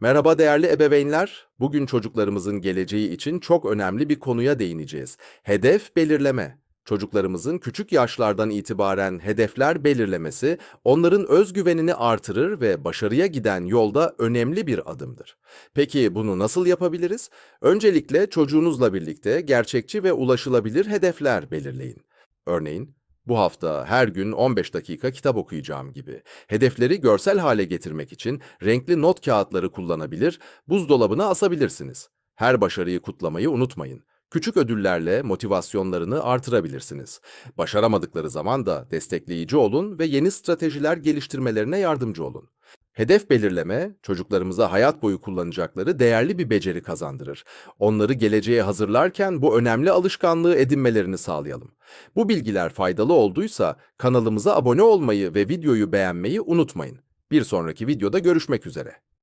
Merhaba değerli ebeveynler. Bugün çocuklarımızın geleceği için çok önemli bir konuya değineceğiz. Hedef belirleme. Çocuklarımızın küçük yaşlardan itibaren hedefler belirlemesi onların özgüvenini artırır ve başarıya giden yolda önemli bir adımdır. Peki bunu nasıl yapabiliriz? Öncelikle çocuğunuzla birlikte gerçekçi ve ulaşılabilir hedefler belirleyin. Örneğin, bu hafta her gün 15 dakika kitap okuyacağım gibi. Hedefleri görsel hale getirmek için renkli not kağıtları kullanabilir, buzdolabına asabilirsiniz. Her başarıyı kutlamayı unutmayın. Küçük ödüllerle motivasyonlarını artırabilirsiniz. Başaramadıkları zaman da destekleyici olun ve yeni stratejiler geliştirmelerine yardımcı olun. Hedef belirleme, çocuklarımıza hayat boyu kullanacakları değerli bir beceri kazandırır. Onları geleceğe hazırlarken bu önemli alışkanlığı edinmelerini sağlayalım. Bu bilgiler faydalı olduysa kanalımıza abone olmayı ve videoyu beğenmeyi unutmayın. Bir sonraki videoda görüşmek üzere.